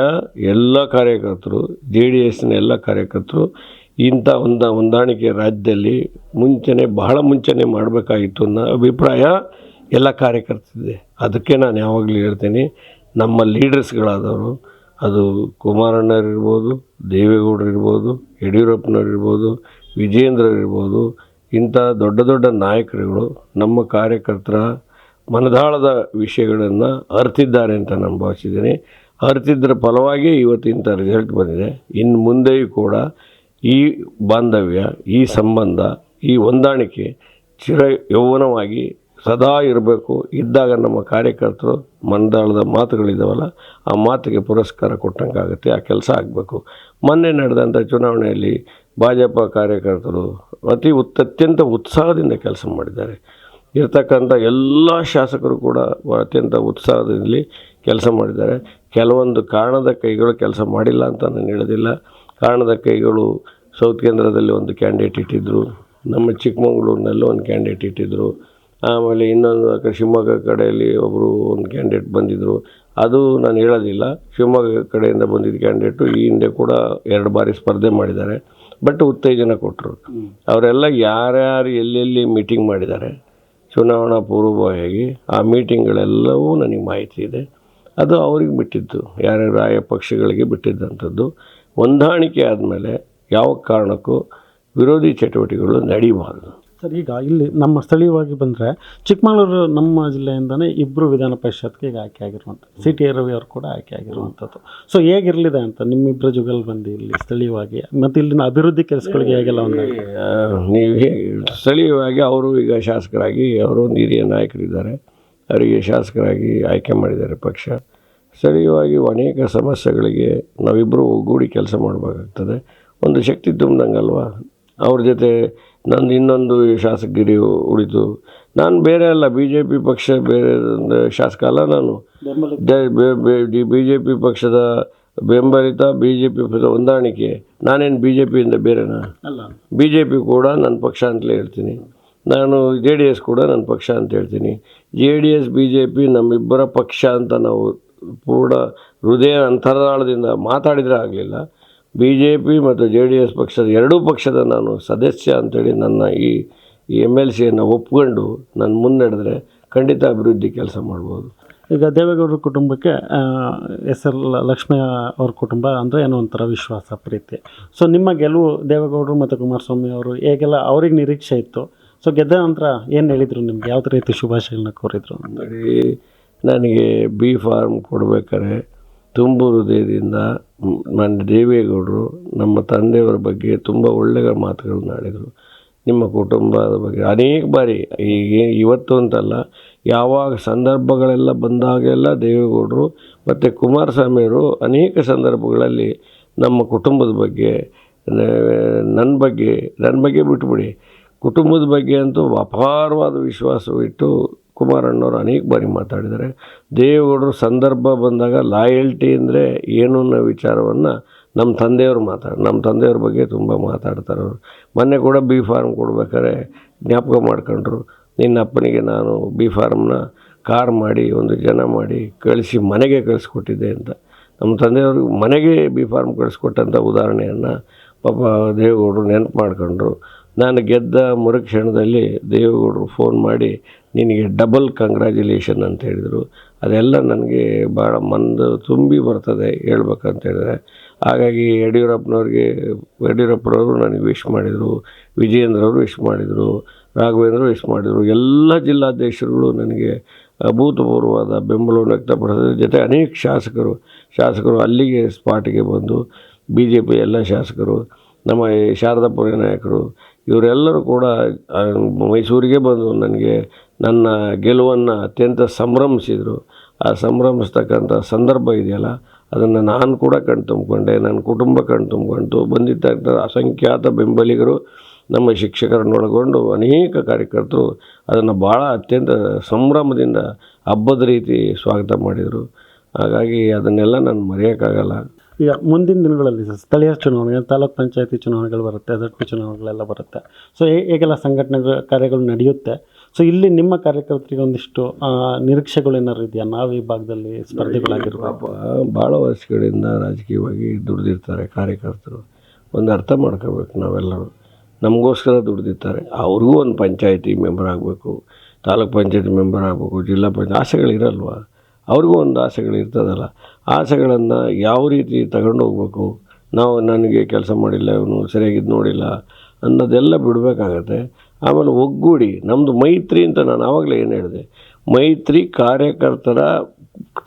ಎಲ್ಲ ಕಾರ್ಯಕರ್ತರು, ಜೆ ಡಿ ಎಸ್ನ ಎಲ್ಲ ಕಾರ್ಯಕರ್ತರು ಇಂಥ ಒಂದು ಹೊಂದಾಣಿಕೆ ರಾಜ್ಯದಲ್ಲಿ ಮುಂಚೆನೇ, ಬಹಳ ಮುಂಚೆನೇ ಮಾಡಬೇಕಾಗಿತ್ತು ಅನ್ನೋ ಅಭಿಪ್ರಾಯ ಎಲ್ಲ ಕಾರ್ಯಕರ್ತರಿದೆ ಅದಕ್ಕೆ ನಾನು ಯಾವಾಗಲೂ ಹೇಳ್ತೀನಿ, ನಮ್ಮ ಲೀಡರ್ಸ್ಗಳಾದವರು ಅದು ಕುಮಾರಣ್ಣರಿರ್ಬೋದು ದೇವೇಗೌಡರು ಇರ್ಬೋದು, ಯಡಿಯೂರಪ್ಪನವ್ರು ಇರ್ಬೋದು ಇರ್ಬೋದು, ಇಂಥ ದೊಡ್ಡ ದೊಡ್ಡ ನಾಯಕರುಗಳು ನಮ್ಮ ಕಾರ್ಯಕರ್ತರ ಮನದಾಳದ ವಿಷಯಗಳನ್ನು ಅರ್ತಿದ್ದಾರೆ ಅಂತ ನಾನು ಭಾವಿಸಿದ್ದೀನಿ. ಅರ್ತಿದ್ದರ ಫಲವಾಗಿ ಇವತ್ತು ಇಂಥ ರಿಸಲ್ಟ್ ಬಂದಿದೆ. ಇನ್ನು ಮುಂದೆಯೂ ಕೂಡ ಈ ಬಾಂಧವ್ಯ, ಈ ಸಂಬಂಧ, ಈ ಹೊಂದಾಣಿಕೆ ಚಿರ ಯೌವನವಾಗಿ ಸದಾ ಇರಬೇಕು. ಇದ್ದಾಗ ನಮ್ಮ ಕಾರ್ಯಕರ್ತರು ಮನದಾಳದ ಮಾತುಗಳಿದ್ದಾವಲ್ಲ ಆ ಮಾತಿಗೆ ಪುರಸ್ಕಾರ ಕೊಟ್ಟಂಗಾಗುತ್ತೆ, ಆ ಕೆಲಸ ಆಗಬೇಕು. ಮೊನ್ನೆ ನಡೆದಂಥ ಚುನಾವಣೆಯಲ್ಲಿ ಭಾಜಪ ಕಾರ್ಯಕರ್ತರು ಅತಿ ಅತ್ಯಂತ ಉತ್ಸಾಹದಿಂದ ಕೆಲಸ ಮಾಡಿದ್ದಾರೆ. ಇರ್ತಕ್ಕಂಥ ಎಲ್ಲ ಶಾಸಕರು ಕೂಡ ಅತ್ಯಂತ ಉತ್ಸಾಹದಲ್ಲಿ ಕೆಲಸ ಮಾಡಿದ್ದಾರೆ. ಕೆಲವೊಂದು ಕಾರಣದ ಕೈಗಳು ಕೆಲಸ ಮಾಡಿಲ್ಲ ಅಂತ ನಾನು ಹೇಳೋದಿಲ್ಲ. ಕಾರಣದ ಕೈಗಳು ಸೌತ್ ಕೇಂದ್ರದಲ್ಲಿ ಒಂದು ಕ್ಯಾಂಡಿಡೇಟ್ ಇಟ್ಟಿದ್ದರು ನಮ್ಮ ಚಿಕ್ಕಮಗಳೂರಿನಲ್ಲೂ ಒಂದು ಕ್ಯಾಂಡಿಡೇಟ್ ಇಟ್ಟಿದ್ದರು ಆಮೇಲೆ ಇನ್ನೊಂದು ಆ ಕಡೆ ಶಿವಮೊಗ್ಗ ಕಡೆಯಲ್ಲಿ ಒಬ್ಬರು ಒಂದು ಕ್ಯಾಂಡಿಡೇಟ್ ಬಂದಿದ್ದರು ಅದು ನಾನು ಹೇಳೋದಿಲ್ಲ. ಶಿವಮೊಗ್ಗ ಕಡೆಯಿಂದ ಬಂದಿದ್ದ ಕ್ಯಾಂಡಿಡೇಟು ಈ ಹಿಂದೆ ಕೂಡ ಎರಡು ಬಾರಿ ಸ್ಪರ್ಧೆ ಮಾಡಿದ್ದಾರೆ. ಬಟ್ ಉತ್ತೇಜನ ಕೊಟ್ಟರು ಅವರೆಲ್ಲ ಯಾರ್ಯಾರು ಎಲ್ಲೆಲ್ಲಿ ಮೀಟಿಂಗ್ ಮಾಡಿದ್ದಾರೆ ಚುನಾವಣಾ ಪೂರ್ವಭಾವಿಯಾಗಿ ಆ ಮೀಟಿಂಗ್ಗಳೆಲ್ಲವೂ ನನಗೆ ಮಾಹಿತಿ ಇದೆ. ಅದು ಅವ್ರಿಗೆ ಬಿಟ್ಟಿದ್ದು. ಯಾರ್ಯಾರು ಆಯಾ ಪಕ್ಷಗಳಿಗೆ ಬಿಟ್ಟಿದ್ದಂಥದ್ದು. ಹೊಂದಾಣಿಕೆ ಆದಮೇಲೆ ಯಾವ ಕಾರಣಕ್ಕೂ ವಿರೋಧಿ ಚಟುವಟಿಕೆಗಳು ನಡೀಬಾರ್ದು. ಸರ್ ಈಗ ಇಲ್ಲಿ ನಮ್ಮ ಸ್ಥಳೀಯವಾಗಿ ಬಂದರೆ ಚಿಕ್ಕಮಗಳೂರು ನಮ್ಮ ಜಿಲ್ಲೆಯಿಂದನೇ ಇಬ್ಬರು ವಿಧಾನ ಪರಿಷತ್ಗೆ ಈಗ ಆಯ್ಕೆ ಆಗಿರುವಂಥದ್ದು. ಸಿ ಟಿ ರವಿ ಅವರು ಕೂಡ ಆಯ್ಕೆ ಆಗಿರುವಂಥದ್ದು. ಸೊ ಹೇಗಿರಲಿದೆ ಅಂತ ನಿಮ್ಮಿಬ್ಬರ ಜುಗಲ್ ಬಂದು ಇಲ್ಲಿ ಸ್ಥಳೀಯವಾಗಿ ಮತ್ತು ಇಲ್ಲಿನ ಅಭಿವೃದ್ಧಿ ಕೆಲಸಗಳಿಗೆ ಹೇಗೆಲ್ಲ ಒಂದು ನೀವು ಸ್ಥಳೀಯವಾಗಿ ಅವರು ಈಗ ಶಾಸಕರಾಗಿ ಅವರು ನೀರಿಯ ಹಿರಿಯ ನಾಯಕರಿದ್ದಾರೆ. ಅವರಿಗೆ ಶಾಸಕರಾಗಿ ಆಯ್ಕೆ ಮಾಡಿದ್ದಾರೆ ಪಕ್ಷ. ಸ್ಥಳೀಯವಾಗಿ ಅನೇಕ ಸಮಸ್ಯೆಗಳಿಗೆ ನಾವಿಬ್ಬರು ಒಗ್ಗೂಡಿ ಕೆಲಸ ಮಾಡಬೇಕಾಗ್ತದೆ. ಒಂದು ಶಕ್ತಿ ತುಂಬಿದಂಗಲ್ವ? ಅವ್ರ ಜೊತೆ ನಂದು ಇನ್ನೊಂದು ಶಾಸಕಗಿರಿ ಉಳಿತು. ನಾನು ಬೇರೆ ಅಲ್ಲ ಬಿ ಜೆ ಪಿ ಪಕ್ಷ ಬೇರೆ ಶಾಸಕ ಅಲ್ಲ ನಾನು. ಬಿ ಜೆ ಪಿ ಪಕ್ಷದ ಬೆಂಬಲಿತ ಬಿ ಜೆ ಪಿ ಪಕ್ಷದ ಹೊಂದಾಣಿಕೆ. ನಾನೇನು ಬಿ ಜೆ ಪಿಯಿಂದ ಬೇರೆನಾ? ಬಿ ಜೆ ಪಿ ಕೂಡ ನನ್ನ ಪಕ್ಷ ಅಂತಲೇ ಹೇಳ್ತೀನಿ. ನಾನು ಜೆ ಡಿ ಎಸ್ ಕೂಡ ನನ್ನ ಪಕ್ಷ ಅಂತ ಹೇಳ್ತೀನಿ. J D S B J P ನಮ್ಮಿಬ್ಬರ ಪಕ್ಷ ಅಂತ ನಾವು ಪೂರ್ಣ ಹೃದಯ ಅಂತರಾಳದಿಂದ ಮಾತಾಡಿದರೆ ಆಗಲಿಲ್ಲ. ಬಿ ಜೆ ಪಿ ಮತ್ತು ಜೆ ಡಿ ಎಸ್ ಪಕ್ಷದ ಎರಡೂ ಪಕ್ಷದ ನಾನು ಸದಸ್ಯ ಅಂಥೇಳಿ ನನ್ನ ಈ ಈ ಎಂ ಎಲ್ ಸಿಯನ್ನು ಒಪ್ಕೊಂಡು ನಾನು ಮುನ್ನಡೆದ್ರೆ ಖಂಡಿತ ಅಭಿವೃದ್ಧಿ ಕೆಲಸ ಮಾಡ್ಬೋದು. ಈಗ ದೇವೇಗೌಡರ ಕುಟುಂಬಕ್ಕೆ ಎಸ್ ಎಲ್ ಲಕ್ಷ್ಮೀ ಅವ್ರ ಕುಟುಂಬ ಅಂದರೆ ಏನೋ ಒಂಥರ ವಿಶ್ವಾಸ ಪ್ರೀತಿ. ಸೊ ನಿಮ್ಮ ಗೆಲುವು ದೇವೇಗೌಡರು ಮತ್ತು ಕುಮಾರಸ್ವಾಮಿ ಅವರು ಹೇಗೆಲ್ಲ ಅವ್ರಿಗೆ ನಿರೀಕ್ಷೆ ಇತ್ತು? ಸೊ ಗೆದ್ದ ನಂತರ ಏನು ಹೇಳಿದರು ನಿಮ್ಗೆ? ಯಾವುದೇ ರೀತಿ ಶುಭಾಶಯಗಳನ್ನ ಕೋರಿದ್ರು ನನಗೆ ಬಿ ಫಾರ್ಮ್ ಕೊಡ್ಬೇಕಾದ್ರೆ ತುಂಬು ಹೃದಯದಿಂದ ನನ್ನ ದೇವೇಗೌಡರು ನಮ್ಮ ತಂದೆಯವರ ಬಗ್ಗೆ ತುಂಬ ಒಳ್ಳೆಯ ಮಾತುಗಳನ್ನ ಆಡಿದರು. ನಿಮ್ಮ ಕುಟುಂಬದ ಬಗ್ಗೆ ಅನೇಕ ಬಾರಿ ಈಗ ಇವತ್ತು ಅಂತಲ್ಲ ಯಾವಾಗ ಸಂದರ್ಭಗಳೆಲ್ಲ ಬಂದಾಗೆಲ್ಲ ದೇವೇಗೌಡರು ಮತ್ತು ಕುಮಾರಸ್ವಾಮಿಯವರು ಅನೇಕ ಸಂದರ್ಭಗಳಲ್ಲಿ ನಮ್ಮ ಕುಟುಂಬದ ಬಗ್ಗೆ ನನ್ನ ಬಗ್ಗೆ ನನ್ನ ಬಗ್ಗೆ ಬಿಟ್ಬಿಡಿ. ಕುಟುಂಬದ ಬಗ್ಗೆ ಅಂತೂ ಅಪಾರವಾದ ವಿಶ್ವಾಸವಿಟ್ಟು ಕುಮಾರಣ್ಣವರು ಅನೇಕ ಬಾರಿ ಮಾತಾಡಿದ್ದಾರೆ. ದೇವೇಗೌಡರು ಸಂದರ್ಭ ಬಂದಾಗ ಲಾಯಲ್ಟಿ ಅಂದರೆ ಏನು ಅನ್ನೋ ವಿಚಾರವನ್ನು ನಮ್ಮ ತಂದೆಯವರು ಮಾತಾಡ, ನಮ್ಮ ತಂದೆಯವ್ರ ಬಗ್ಗೆ ತುಂಬ ಮಾತಾಡ್ತಾರೆ ಅವರು. ಮೊನ್ನೆ ಕೂಡ ಬಿ ಫಾರ್ಮ್ ಕೊಡ್ಬೇಕಾದ್ರೆ ಜ್ಞಾಪಕ ಮಾಡ್ಕೊಂಡ್ರು. ನಿನ್ನ ಅಪ್ಪನಿಗೆ ನಾನು ಬಿ ಫಾರ್ಮ್ನ ಕಾರ್ ಮಾಡಿ, ಒಂದು ಜನ ಮಾಡಿ ಕಳಿಸಿ ಮನೆಗೆ ಕಳಿಸ್ಕೊಟ್ಟಿದ್ದೆ ಅಂತ. ನಮ್ಮ ತಂದೆಯವರು ಮನೆಗೆ ಬಿ ಫಾರ್ಮ್ ಕಳಿಸ್ಕೊಟ್ಟಂಥ ಉದಾಹರಣೆಯನ್ನು ಪಾಪ ದೇವೇಗೌಡರು ನೆನಪು ಮಾಡ್ಕೊಂಡ್ರು. ನಾನು ಗೆದ್ದ ಮರುಕ್ಷಣದಲ್ಲಿ ದೇವೇಗೌಡರು ಫೋನ್ ಮಾಡಿ, ನಿನಗೆ ಡಬಲ್ ಕಂಗ್ರ್ಯಾಚುಲೇಷನ್ ಅಂತ ಹೇಳಿದರು. ಅದೆಲ್ಲ ನನಗೆ ಭಾಳ ಮಂದು ತುಂಬಿ ಬರ್ತದೆ ಹೇಳ್ಬೇಕಂತ ಹೇಳಿದ್ರೆ. ಹಾಗಾಗಿ ಯಡಿಯೂರಪ್ಪನವ್ರಿಗೆ, ಯಡಿಯೂರಪ್ಪನವರು ನನಗೆ ವಿಶ್ ಮಾಡಿದರು, ವಿಜಯೇಂದ್ರವರು ವಿಶ್ ಮಾಡಿದರು ರಾಘವೇಂದ್ರ ವಿಶ್ ಮಾಡಿದರು. ಎಲ್ಲ ಜಿಲ್ಲಾಧ್ಯಕ್ಷರುಗಳು ನನಗೆ ಅಭೂತಪೂರ್ವವಾದ ಬೆಂಬಲವನ್ನು ವ್ಯಕ್ತಪಡಿಸಿದ ಜೊತೆ ಅನೇಕ ಶಾಸಕರು ಶಾಸಕರು ಅಲ್ಲಿಗೆ ಸ್ಪಾಟಿಗೆ ಬಂದು ಬಿ ಜೆ ಪಿ ಎಲ್ಲ ಶಾಸಕರು, ನಮ್ಮ ಶಾರದಾಪುರಿ ನಾಯಕರು ಇವರೆಲ್ಲರೂ ಕೂಡ ಮೈಸೂರಿಗೆ ಬಂದು ನನಗೆ ನನ್ನ ಗೆಲುವನ್ನು ಅತ್ಯಂತ ಸಂಭ್ರಮಿಸಿದರು. ಆ ಸಂಭ್ರಮಿಸ್ತಕ್ಕಂಥ ಸಂದರ್ಭ ಇದೆಯಲ್ಲ, ಅದನ್ನು ನಾನು ಕೂಡ ಕಣ್ತುಂಬಿಕೊಂಡೆ ನನ್ನ ಕುಟುಂಬ ಕಣ್ ತುಂಬಿಕೊಂಡು ಬಂದಿದ್ದಂಥ ಅಸಂಖ್ಯಾತ ಬೆಂಬಲಿಗರು, ನಮ್ಮ ಶಿಕ್ಷಕರನ್ನೊಳಗೊಂಡು ಅನೇಕ ಕಾರ್ಯಕರ್ತರು ಅದನ್ನು ಭಾಳ ಅತ್ಯಂತ ಸಂಭ್ರಮದಿಂದ ಹಬ್ಬದ ರೀತಿ ಸ್ವಾಗತ ಮಾಡಿದರು. ಹಾಗಾಗಿ ಅದನ್ನೆಲ್ಲ ನಾನು ಮರೆಯೋಕ್ಕಾಗಲ್ಲ. ಈಗ ಮುಂದಿನ ದಿನಗಳಲ್ಲಿ ಸ್ಥಳೀಯ ಚುನಾವಣೆ ತಾಲೂಕ್ ಪಂಚಾಯತಿ ಚುನಾವಣೆಗಳು ಬರುತ್ತೆ ಅದಕ್ಕೂ ಚುನಾವಣೆಗಳೆಲ್ಲ ಬರುತ್ತೆ. ಸೊ ಹೇಗೆಲ್ಲ ಸಂಘಟನೆಗಳು ಕಾರ್ಯಗಳು ನಡೆಯುತ್ತೆ? ಸೊ ಇಲ್ಲಿ ನಿಮ್ಮ ಕಾರ್ಯಕರ್ತರಿಗೆ ಒಂದಿಷ್ಟು ನಿರೀಕ್ಷೆಗಳು ಏನಾದ್ರು ಇದೆಯಾ? ನಾವು ಈ ಭಾಗದಲ್ಲಿ ಸ್ಪರ್ಧೆಗಳಾಗಿರುವ ಭಾಳ ವರ್ಷಗಳಿಂದ ರಾಜಕೀಯವಾಗಿ ದುಡಿದಿರ್ತಾರೆ ಕಾರ್ಯಕರ್ತರು. ಒಂದು ಅರ್ಥ ಮಾಡ್ಕೋಬೇಕು ನಾವೆಲ್ಲರೂ. ನಮಗೋಸ್ಕರ ದುಡಿದಿರ್ತಾರೆ. ಅವ್ರಿಗೂ ಒಂದು ಪಂಚಾಯತಿ ಮೆಂಬರ್ ಆಗಬೇಕು, ತಾಲೂಕ್ ಪಂಚಾಯತಿ ಮೆಂಬರ್ ಆಗಬೇಕು, ಜಿಲ್ಲಾ ಪಂಚಾಯತ್, ಆಸೆಗಳಿರಲ್ವ? ಅವ್ರಿಗೂ ಒಂದು ಆಸೆಗಳು ಇರ್ತದಲ್ಲ ಆಸೆಗಳನ್ನು ಯಾವ ರೀತಿ ತಗೊಂಡು ಹೋಗ್ಬೇಕು? ನಾವು ನನಗೆ ಕೆಲಸ ಮಾಡಿಲ್ಲ, ಇವನು ಸರಿಯಾಗಿದ್ದು ನೋಡಿಲ್ಲ ಅನ್ನೋದೆಲ್ಲ ಬಿಡಬೇಕಾಗತ್ತೆ. ಆಮೇಲೆ ಒಗ್ಗೂಡಿ ನಮ್ಮದು ಮೈತ್ರಿ ಅಂತ ನಾನು ಆವಾಗಲೇ ಏನು ಹೇಳಿದೆ, ಮೈತ್ರಿ ಕಾರ್ಯಕರ್ತರ